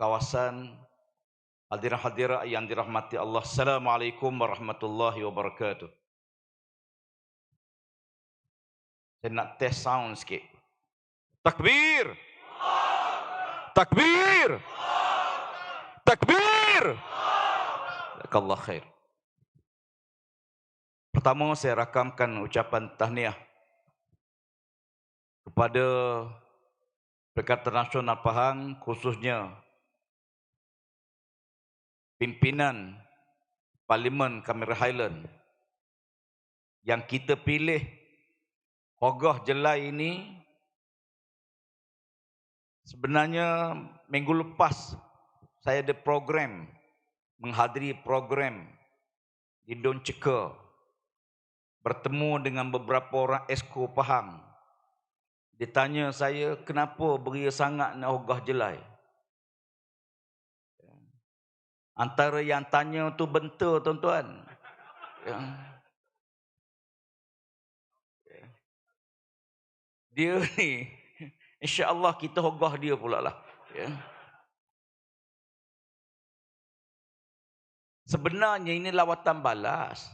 kawasan hadirin-hadirat yang dirahmati Allah. Assalamualaikum warahmatullahi wabarakatuh. Saya nak test sound sikit. Takbir! Takbir! Takbir! Allah khair. Pertama saya rakamkan ucapan tahniah kepada Perikatan Nasional Pahang khususnya pimpinan Parlimen Kamera Highland yang kita pilih Hogah Jelai ini sebenarnya minggu lepas saya ada program menghadiri program di Don Ceka bertemu dengan beberapa orang esko Pahang dia tanya saya, kenapa beria sangat nak ogah jelai? Antara yang tanya tu bentur tuan-tuan. Ya. Dia ni, insya Allah kita ogah dia pula lah. Ya. Sebenarnya ini lawatan balas.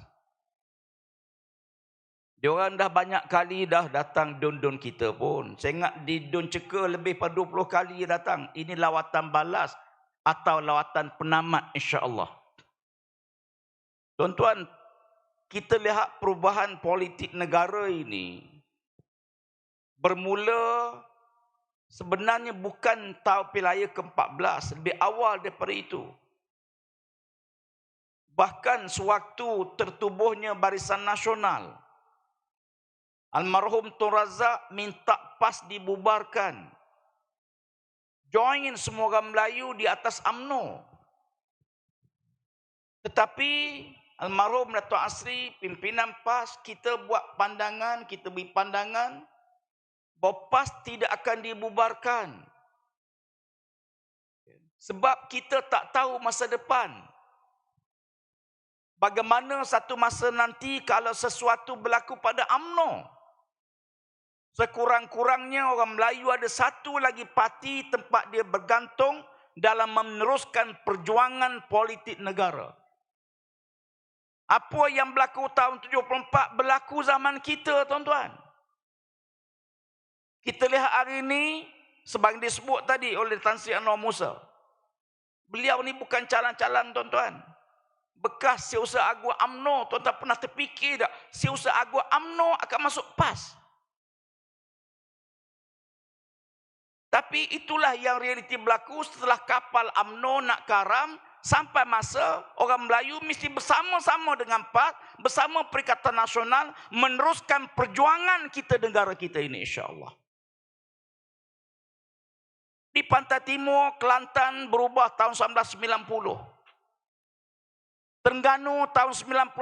Dia orang dah banyak kali dah datang don-don kita pun. Saya ingat di don ceka lebih pada 20 kali datang. Ini lawatan balas atau lawatan penamat insya-Allah. Tuan-tuan, kita lihat perubahan politik negara ini bermula sebenarnya bukan tahun pilihan ke-14, lebih awal daripada itu. Bahkan sewaktu tertubuhnya Barisan Nasional, Almarhum Tun Razak minta PAS dibubarkan. Join semua orang Melayu di atas AMNO. Tetapi Almarhum Dato' Asri, pimpinan PAS, kita buat pandangan, kita beri pandangan bahawa PAS tidak akan dibubarkan. Sebab kita tak tahu masa depan. Bagaimana satu masa nanti kalau sesuatu berlaku pada AMNO. Sekurang-kurangnya orang Melayu ada satu lagi parti tempat dia bergantung dalam meneruskan perjuangan politik negara. Apa yang berlaku tahun 74 berlaku zaman kita tuan-tuan. Kita lihat hari ini sebab disebut tadi oleh Tan Sri Anwar Musa. Beliau ni bukan calon-calon tuan-tuan. Bekas Siusa Agung AMNO, tuan-tuan pernah terfikir tak? Siusa Agung AMNO akan masuk PAS. Tapi itulah yang realiti berlaku setelah kapal AMNO nak karam sampai masa orang Melayu mesti bersama-sama dengan PAT, bersama Perikatan Nasional meneruskan perjuangan kita negara kita ini insya-Allah. Di Pantai Timur, Kelantan berubah tahun 1990. Terengganu tahun 99.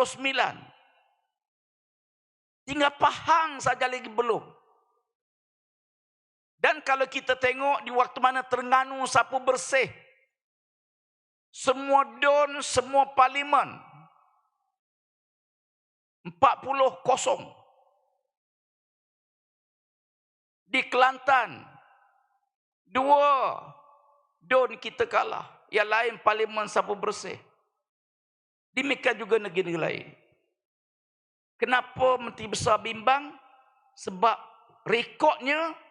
Tinggal Pahang saja lagi belum. Dan kalau kita tengok di waktu mana Terengganu sapu bersih. Semua don, semua parlimen. 40 kosong. Di Kelantan. Dua don kita kalah. Yang lain parlimen sapu bersih. Demikian juga negeri-negeri lain. Kenapa Menteri Besar bimbang? Sebab rekodnya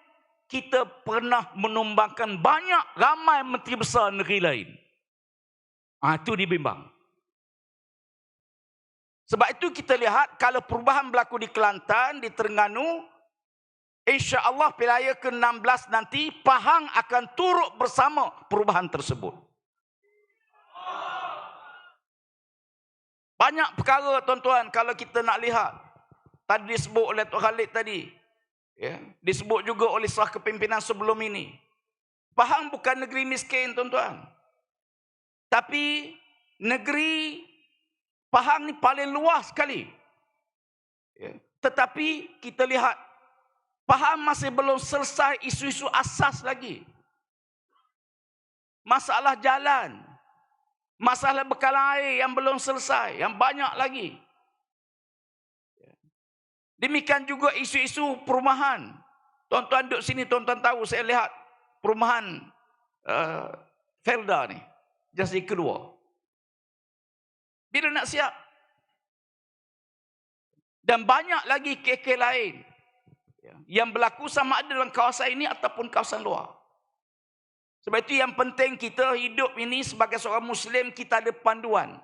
kita pernah menumbangkan banyak ramai menteri besar negeri lain. Ha, itu dibimbang. Sebab itu kita lihat kalau perubahan berlaku di Kelantan, di Terengganu, insya-Allah pilihan ke-16 nanti Pahang akan turut bersama perubahan tersebut. Banyak perkara tuan-tuan kalau kita nak lihat. Tadi disebut oleh Tok Khalid tadi, Ya, disebut juga oleh sah kepimpinan sebelum ini. Pahang bukan negeri miskin, tuan-tuan. Tapi negeri Pahang ni paling luas sekali. Ya. Tetapi kita lihat Pahang masih belum selesai isu-isu asas lagi. Masalah jalan. Masalah bekal air yang belum selesai. Yang banyak lagi. Demikian juga isu-isu perumahan. Tuan-tuan duduk sini, tuan-tuan tahu saya lihat perumahan uh, Felda ni. Generasi kedua. Bila nak siap? Dan banyak lagi KK lain ya, yang berlaku sama ada dalam kawasan ini ataupun kawasan luar. Sebab itu yang penting kita hidup ini sebagai seorang Muslim kita ada panduan.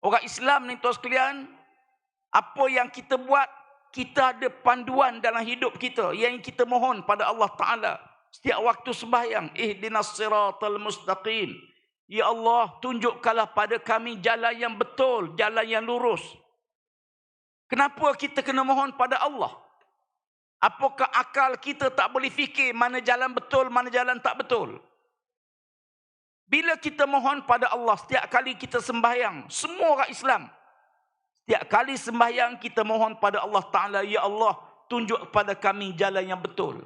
Orang Islam ni tuan sekalian, apa yang kita buat, kita ada panduan dalam hidup kita yang kita mohon pada Allah Ta'ala. Setiap waktu sembahyang, ihdinas siratal mustaqim. Ya Allah, tunjukkanlah pada kami jalan yang betul, jalan yang lurus. Kenapa kita kena mohon pada Allah? Apakah akal kita tak boleh fikir mana jalan betul, mana jalan tak betul? Bila kita mohon pada Allah setiap kali kita sembahyang, semua orang Islam, setiap kali sembahyang kita mohon pada Allah Ta'ala, Ya Allah, tunjuk kepada kami jalan yang betul.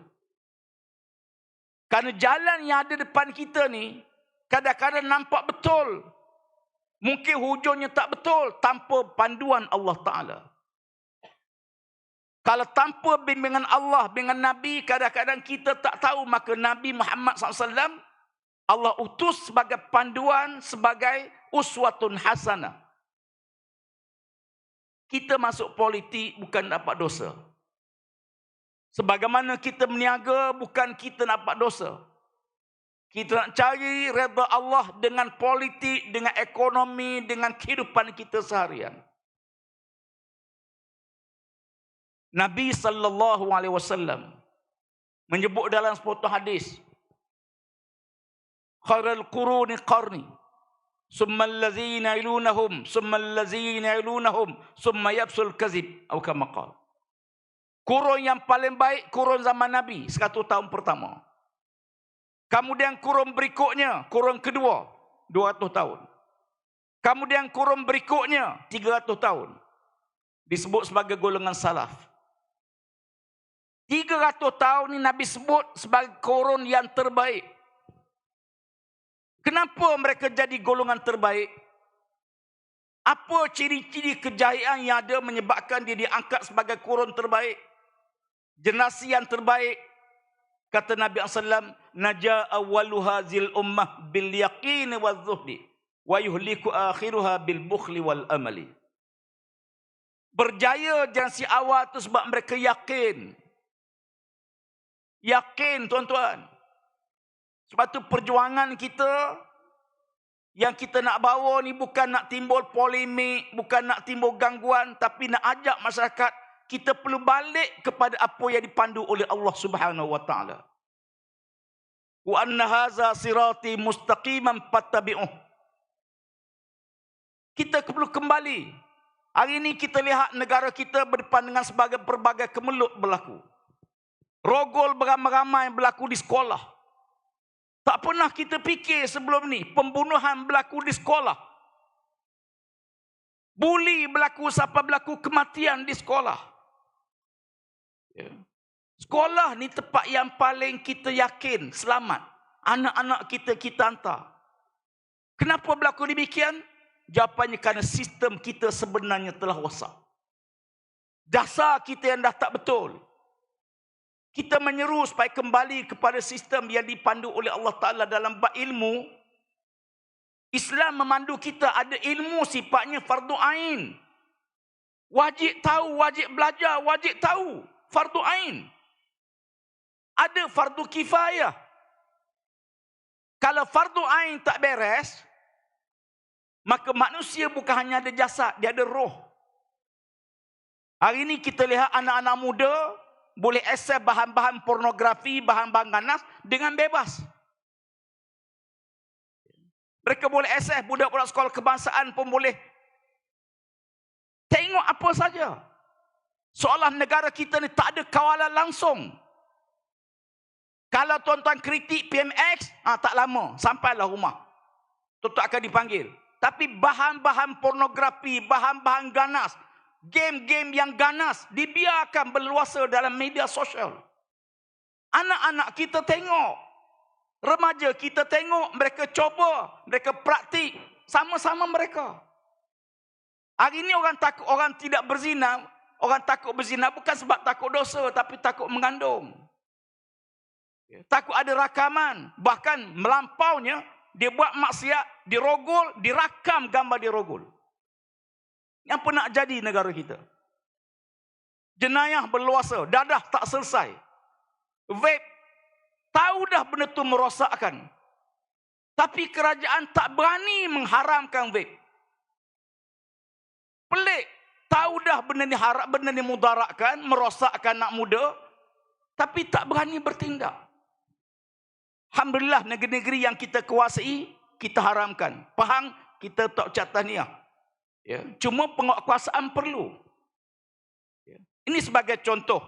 Kerana jalan yang ada depan kita ni, kadang-kadang nampak betul. Mungkin hujungnya tak betul tanpa panduan Allah Ta'ala. Kalau tanpa bimbingan Allah, bimbingan Nabi, kadang-kadang kita tak tahu maka Nabi Muhammad SAW, Allah utus sebagai panduan, sebagai uswatun hasanah. Kita masuk politik bukan dapat dosa. Sebagaimana kita meniaga, bukan kita dapat dosa. Kita nak cari reda Allah dengan politik, dengan ekonomi, dengan kehidupan kita seharian. Nabi sallallahu alaihi wasallam menyebut dalam sepotong hadis khairul quruni qarni summa allazina ilunahum summa allazina ilunahum summa yabsul kazib atau kama qala. Kurun yang paling baik kurun zaman Nabi 100 tahun pertama. Kemudian kurun berikutnya kurun kedua 200 tahun. Kemudian kurun berikutnya 300 tahun. Disebut sebagai golongan salaf. 300 tahun ni Nabi sebut sebagai korun yang terbaik. Kenapa mereka jadi golongan terbaik? Apa ciri-ciri kejayaan yang ada menyebabkan dia diangkat sebagai korun terbaik? Generasi yang terbaik. Kata Nabi SAW, Naja awalu hazil ummah bil yaqini wal zuhdi. Wa yuhliku akhiruha bil bukhli wal amali. Berjaya generasi awal itu sebab mereka yakin Yakin tuan-tuan. Sebab tu perjuangan kita yang kita nak bawa ni bukan nak timbul polemik, bukan nak timbul gangguan tapi nak ajak masyarakat kita perlu balik kepada apa yang dipandu oleh Allah Subhanahu wa taala. Wa anna hadza sirati mustaqiman fattabi'uh. Kita perlu kembali. Hari ini kita lihat negara kita berdepan dengan sebagai berbagai kemelut berlaku. Rogol beramai-ramai berlaku di sekolah. Tak pernah kita fikir sebelum ni pembunuhan berlaku di sekolah. Buli berlaku sampai berlaku kematian di sekolah. Ya. Sekolah ni tempat yang paling kita yakin selamat. Anak-anak kita kita hantar. Kenapa berlaku demikian? Jawapannya kerana sistem kita sebenarnya telah rosak. Dasar kita yang dah tak betul. Kita menyeru supaya kembali kepada sistem yang dipandu oleh Allah Ta'ala dalam bab ilmu. Islam memandu kita ada ilmu sifatnya fardu ain. Wajib tahu, wajib belajar, wajib tahu. Fardu ain. Ada fardu kifayah. Kalau fardu ain tak beres, maka manusia bukan hanya ada jasad, dia ada roh. Hari ini kita lihat anak-anak muda, boleh akses bahan-bahan pornografi, bahan-bahan ganas dengan bebas. Mereka boleh akses budak-budak sekolah kebangsaan pun boleh tengok apa saja. Seolah negara kita ni tak ada kawalan langsung. Kalau tuan-tuan kritik PMX, ah, tak lama. Sampailah rumah. Tuan-tuan akan dipanggil. Tapi bahan-bahan pornografi, bahan-bahan ganas, game-game yang ganas dibiarkan berluasa dalam media sosial. Anak-anak kita tengok. Remaja kita tengok. Mereka coba. Mereka praktik. Sama-sama mereka. Hari ini orang takut orang tidak berzina. Orang takut berzina bukan sebab takut dosa. Tapi takut mengandung. Takut ada rakaman. Bahkan melampaunya, dia buat maksiat, dirogol, dirakam gambar dirogol. Yang pun nak jadi negara kita. Jenayah berluasa, dadah tak selesai. Vape, tahu dah benda tu merosakkan. Tapi kerajaan tak berani mengharamkan vape. Pelik, tahu dah benda ni harap, benda ni mudaratkan, merosakkan anak muda. Tapi tak berani bertindak. Alhamdulillah negeri-negeri yang kita kuasai kita haramkan. Pahang kita tak ucap tahniah. Ya, cuma penguasaan perlu. Ya. Ini sebagai contoh.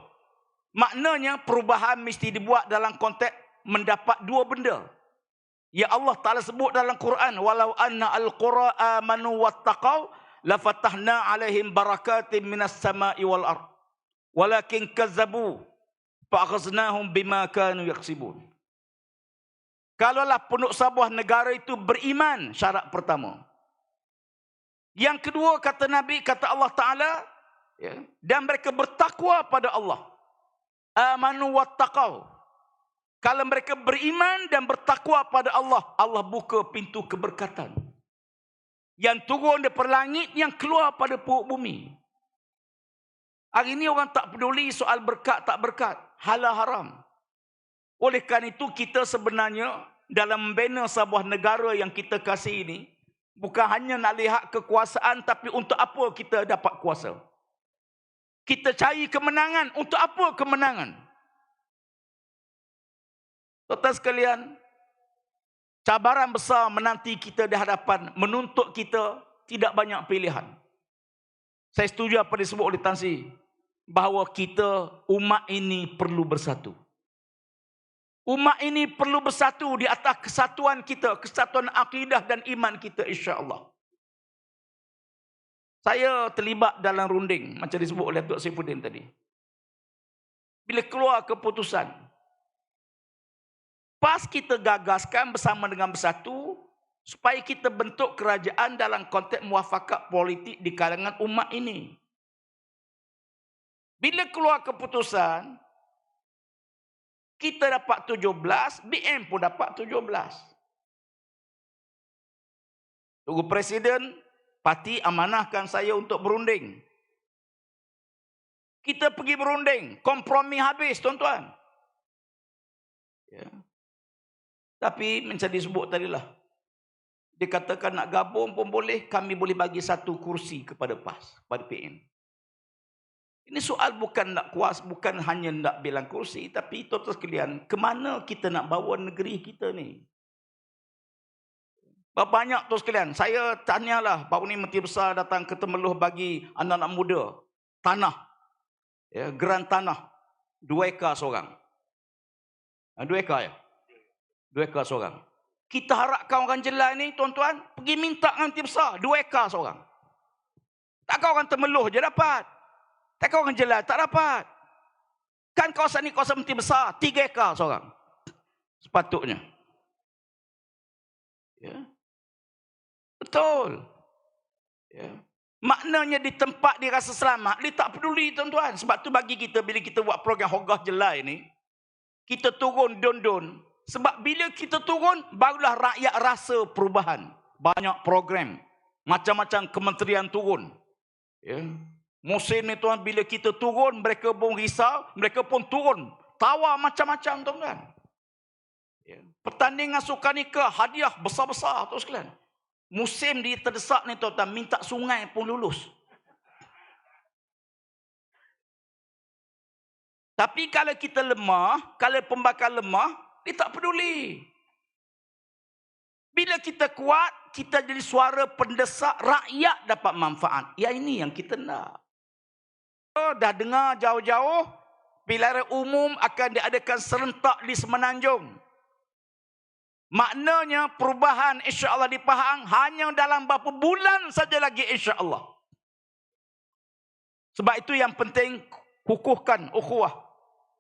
Maknanya perubahan mesti dibuat dalam konteks mendapat dua benda. Ya Allah Taala sebut dalam Quran walau anna al-qura amanu wattaqau la fatahna alaihim barakatin minas sama'i wal ard. Walakin kazzabu fa akhadnahum bima kanu yaksibun. Kalaulah penduduk sebuah negara itu beriman, syarat pertama. Yang kedua kata Nabi, kata Allah Ta'ala, ya, dan mereka bertakwa pada Allah. Amanu wa taqaw. Kalau mereka beriman dan bertakwa pada Allah, Allah buka pintu keberkatan. Yang turun daripada langit, yang keluar pada perut bumi. Hari ini orang tak peduli soal berkat tak berkat. Halal haram. Oleh kerana itu kita sebenarnya dalam membina sebuah negara yang kita kasih ini bukan hanya nak lihat kekuasaan tapi untuk apa kita dapat kuasa. Kita cari kemenangan untuk apa kemenangan? Tuan sekalian, cabaran besar menanti kita di hadapan menuntut kita tidak banyak pilihan. Saya setuju apa disebut oleh Tan bahawa kita umat ini perlu bersatu. Umat ini perlu bersatu di atas kesatuan kita, kesatuan akidah dan iman kita insya-Allah. Saya terlibat dalam runding macam disebut oleh Tok Saifuddin tadi. Bila keluar keputusan pas kita gagaskan bersama dengan bersatu supaya kita bentuk kerajaan dalam konteks muafakat politik di kalangan umat ini. Bila keluar keputusan, kita dapat 17, BM pun dapat 17. Tunggu Presiden, parti amanahkan saya untuk berunding. Kita pergi berunding, kompromi habis tuan-tuan. Ya. Tapi macam disebut tadi lah. Dia katakan nak gabung pun boleh, kami boleh bagi satu kursi kepada PAS, kepada PM. Ini soal bukan nak kuas, bukan hanya nak bilang kursi, tapi total sekalian, ke mana kita nak bawa negeri kita ni? Banyak tu sekalian, saya tanyalah, baru ni Menteri Besar datang ke Temeluh bagi anak-anak muda, tanah, ya, geran tanah, dua ekar seorang. Ha, dua ekar ya? Dua ekar seorang. Kita harapkan orang jelai ni, tuan-tuan, pergi minta dengan Menteri Besar, dua ekar seorang. Takkan orang Temeluh je dapat. Tak orang jelas, tak dapat. Kan kawasan ni kawasan mesti besar, tiga ekar seorang. Sepatutnya. Ya. Betul. Ya. Maknanya di tempat dia rasa selamat, dia tak peduli tuan-tuan. Sebab tu bagi kita, bila kita buat program Hogah Jelai ni, kita turun don-don. Sebab bila kita turun, barulah rakyat rasa perubahan. Banyak program. Macam-macam kementerian turun. Ya. Musim ni tuan bila kita turun mereka pun risau, mereka pun turun. Tawa macam-macam tuan kan. Ya. Pertandingan sukan ni ke hadiah besar-besar tu sekalian. Musim di terdesak ni tuan, tuan minta sungai pun lulus. Tapi kalau kita lemah, kalau pembakar lemah, dia tak peduli. Bila kita kuat, kita jadi suara pendesak rakyat dapat manfaat. Ya ini yang kita nak. Dah dengar jauh-jauh pilihan umum akan diadakan serentak di Semenanjung. Maknanya perubahan insya-Allah di Pahang hanya dalam beberapa bulan saja lagi insya-Allah. Sebab itu yang penting kukuhkan ukhuwah.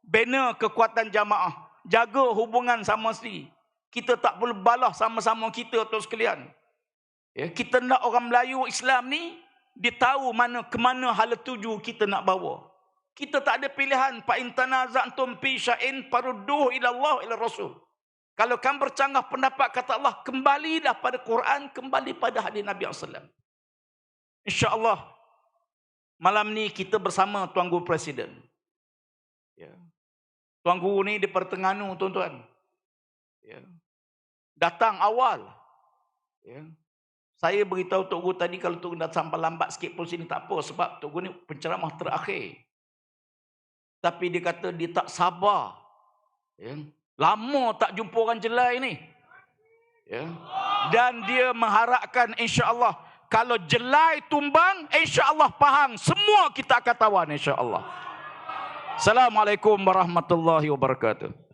Bina kekuatan jamaah, jaga hubungan sama sendiri. Kita tak perlu balah sama-sama kita tu sekalian. Ya, kita nak orang Melayu Islam ni dia tahu mana ke mana hala tuju kita nak bawa. Kita tak ada pilihan. Fa in tanaza'tum fi sya'in farudduhu ila Allah ila Rasul. Kalau kamu bercanggah pendapat kata Allah, kembalilah pada Quran, kembali pada hadis Nabi SAW. InsyaAllah, malam ni kita bersama Tuan Guru Presiden. Ya. Tuan Guru ni di Pertengahan tuan-tuan. Ya. Datang awal. Ya. Saya beritahu Tok Guru tadi kalau Tok Guru dah sampai lambat sikit pun sini tak apa. Sebab Tok Guru ni penceramah terakhir. Tapi dia kata dia tak sabar. Ya. Lama tak jumpa orang jelai ni. Ya. Dan dia mengharapkan insya-Allah kalau jelai tumbang insya-Allah faham semua kita akan tawan insya-Allah. Assalamualaikum warahmatullahi wabarakatuh.